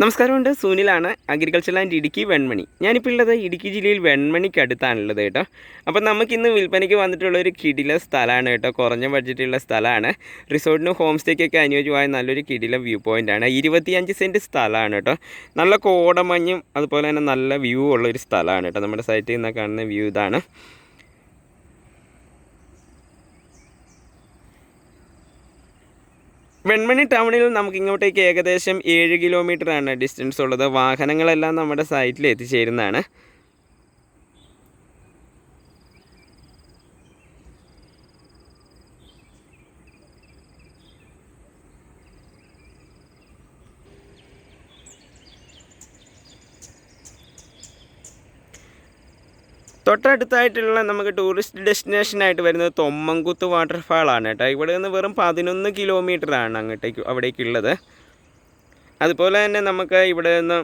നമസ്കാരമുണ്ട്. സുനിലാണ് agriculture and Idukki Venmani. ഞാനിപ്പോൾ ഉള്ളത് ഇടുക്കി ജില്ലയിൽ വെൺമണിക്ക് അടുത്താണുള്ളത് കേട്ടോ. അപ്പോൾ നമുക്കിന്ന് വിൽപ്പനയ്ക്ക് വന്നിട്ടുള്ള ഒരു കിടില സ്ഥലമാണ് കേട്ടോ. കുറഞ്ഞ ബഡ്ജറ്റുള്ള സ്ഥലമാണ്. റിസോർട്ടിനും ഹോം സ്റ്റേക്കൊക്കെ അനുയോജ്യമായ നല്ലൊരു കിടില വ്യൂ പോയിന്റാണ് ഇരുപത്തിയഞ്ച് സെന്റ് സ്ഥലമാണ് കേട്ടോ. നല്ല കോടമഞ്ഞും അതുപോലെ തന്നെ നല്ല വ്യൂ ഉള്ള ഒരു സ്ഥലമാണ് കേട്ടോ. നമ്മുടെ സൈറ്റിൽ നിന്ന് കാണുന്ന വ്യൂ ഇതാണ്. വെൺമണി ടൗണിൽ നമുക്ക് ഇങ്ങോട്ടേക്ക് ഏകദേശം ഏഴ് കിലോമീറ്റർ ആണ് ഡിസ്റ്റൻസ് ഉള്ളത്. വാഹനങ്ങളെല്ലാം നമ്മുടെ സൈറ്റിൽ എത്തിച്ചേരുന്നതാണ്. തൊട്ടടുത്തായിട്ടുള്ള നമുക്ക് ടൂറിസ്റ്റ് ഡെസ്റ്റിനേഷനായിട്ട് വരുന്നത് തൊമ്മൻകുത്ത് വാട്ടർഫാളാണ് കേട്ടോ. ഇവിടെ നിന്ന് വെറും പതിനൊന്ന് കിലോമീറ്റർ ആണ് അങ്ങോട്ടേക്ക് അവിടേക്കുള്ളത്. അതുപോലെ തന്നെ നമുക്ക് ഇവിടെ നിന്ന്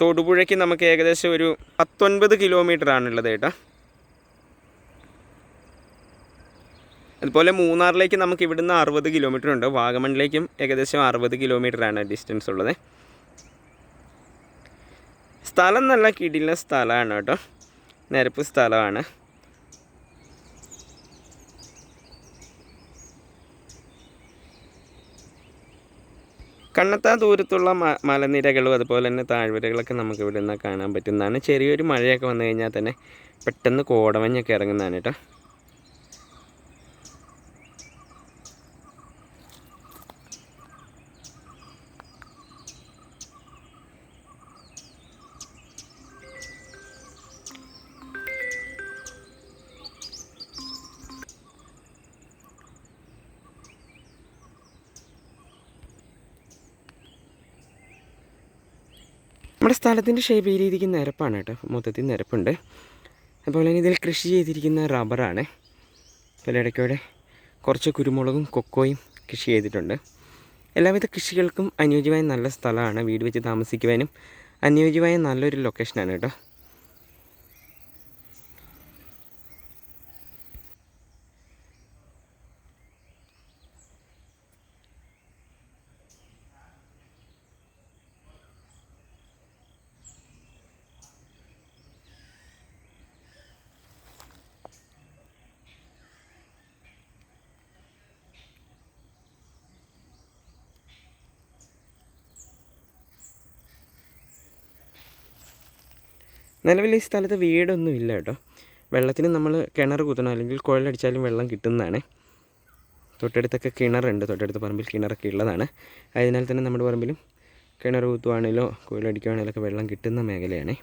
തൊടുപുഴയ്ക്ക് നമുക്ക് ഏകദേശം ഒരു പത്തൊൻപത് കിലോമീറ്റർ ആണുള്ളത് കേട്ടോ. അതുപോലെ മൂന്നാറിലേക്ക് നമുക്ക് ഇവിടുന്ന് അറുപത് കിലോമീറ്റർ ഉണ്ട്. വാഗമണിലേക്കും ഏകദേശം അറുപത് കിലോമീറ്റർ ആണ് ഡിസ്റ്റൻസ് ഉള്ളത്. സ്ഥലം നല്ല കിടില സ്ഥലമാണ് കേട്ടോ. നിരപ്പ് സ്ഥലമാണ്. കണ്ണത്താ ദൂരത്തുള്ള മലനിരകളും അതുപോലെ തന്നെ താഴ്വരകളൊക്കെ നമുക്ക് ഇവിടെ നിന്ന് കാണാൻ പറ്റുന്നതാണ്. ചെറിയൊരു മഴയൊക്കെ വന്നു കഴിഞ്ഞാൽ തന്നെ പെട്ടെന്ന് കോടമഞ്ഞൊക്കെ ഇറങ്ങുന്നതാണ് കേട്ടോ. നമ്മുടെ സ്ഥലത്തിന്റെ ഷേപ്പ് ഈ രീതിക്ക് നിരപ്പാണ് കേട്ടോ. മൊത്തത്തിൽ നിരപ്പുണ്ട്. അതുപോലെ തന്നെ ഇതിൽ കൃഷി ചെയ്തിരിക്കുന്ന റബ്ബറാണ്. അതുപോലെ ഇടയ്ക്കൂടെ കുറച്ച് കുരുമുളകും കൊക്കോയും കൃഷി ചെയ്തിട്ടുണ്ട്. എല്ലാവിധ കൃഷികൾക്കും അനുയോജ്യമായ നല്ല സ്ഥലമാണ്. വീട് വെച്ച് താമസിക്കുവാനും അനുയോജ്യമായ നല്ലൊരു ലൊക്കേഷനാണ് കേട്ടോ. നിലവിൽ ഈ സ്ഥലത്ത് വീടൊന്നും ഇല്ല കേട്ടോ. വെള്ളത്തിന് നമ്മൾ കിണർ കുത്തണം അല്ലെങ്കിൽ കുഴലടിച്ചാലും വെള്ളം കിട്ടുന്നതാണ്. തൊട്ടടുത്തൊക്കെ കിണറുണ്ട് തൊട്ടടുത്ത പറമ്പിൽ കിണറൊക്കെ ഉള്ളതാണ്. അതിനാൽ തന്നെ നമ്മുടെ പറമ്പിലും കിണർ കുത്തുവാണെങ്കിലോ കുഴലടിക്കുവാണെങ്കിലോ ഒക്കെ വെള്ളം കിട്ടുന്ന മേഖലയാണ്.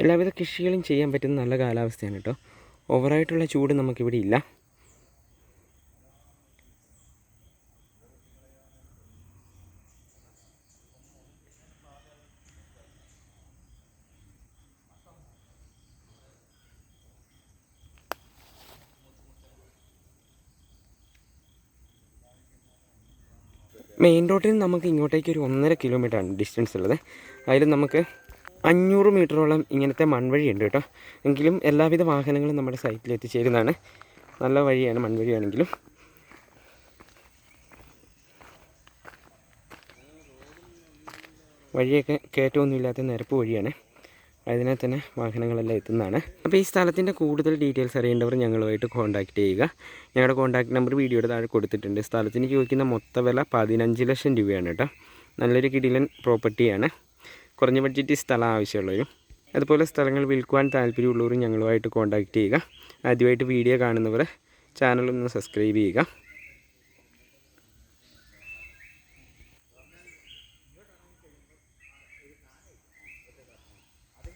എല്ലാവിധ കൃഷികളും ചെയ്യാൻ പറ്റുന്ന നല്ല കാലാവസ്ഥയാണ് കേട്ടോ. ഓവറായിട്ടുള്ള ചൂട് നമുക്കിവിടെ ഇല്ല. മെയിൻ റോഡിൽ നിന്ന് നമുക്ക് ഇങ്ങോട്ടേക്ക് ഒരു ഒന്നര കിലോമീറ്റർ ആണ് ഡിസ്റ്റൻസ് ഉള്ളത്. അതിൽ നമുക്ക് അഞ്ഞൂറ് മീറ്ററോളം ഇങ്ങനത്തെ മൺവഴിയുണ്ട് കേട്ടോ. എങ്കിലും എല്ലാവിധ വാഹനങ്ങളും നമ്മുടെ സൈറ്റിൽ എത്തിച്ചേരുന്നതാണ്. നല്ല വഴിയാണ് മൺവഴിയാണെങ്കിലും. വഴിയൊക്കെ കയറ്റമൊന്നുമില്ലാത്ത നിരപ്പ് വഴിയാണ്. അതിനാൽ തന്നെ വാഹനങ്ങളെല്ലാം എത്തുന്നതാണ്. അപ്പോൾ ഈ സ്ഥലത്തിന്റെ കൂടുതൽ ഡീറ്റെയിൽസ് അറിയേണ്ടവർ ഞങ്ങളുമായിട്ട് കോൺടാക്റ്റ് ചെയ്യുക. ഞങ്ങളുടെ കോൺടാക്ട് നമ്പർ വീഡിയോയുടെ താഴെ കൊടുത്തിട്ടുണ്ട്. സ്ഥലത്തിന് ചോദിക്കുന്ന മൊത്ത വില പതിനഞ്ച് ലക്ഷം രൂപയാണ് കേട്ടോ. നല്ലൊരു കിടിലൻ പ്രോപ്പർട്ടിയാണ്. കുറഞ്ഞ ബഡ്ജറ്റ് സ്ഥലം ആവശ്യമുള്ളവരും അതുപോലെ സ്ഥലങ്ങൾ വിൽക്കുവാൻ താല്പര്യമുള്ളവരും ഞങ്ങളുമായിട്ട് കോൺടാക്റ്റ് ചെയ്യുക. ആദ്യമായിട്ട് വീഡിയോ കാണുന്നവർ ചാനലൊന്ന് സബ്സ്ക്രൈബ് ചെയ്യുക.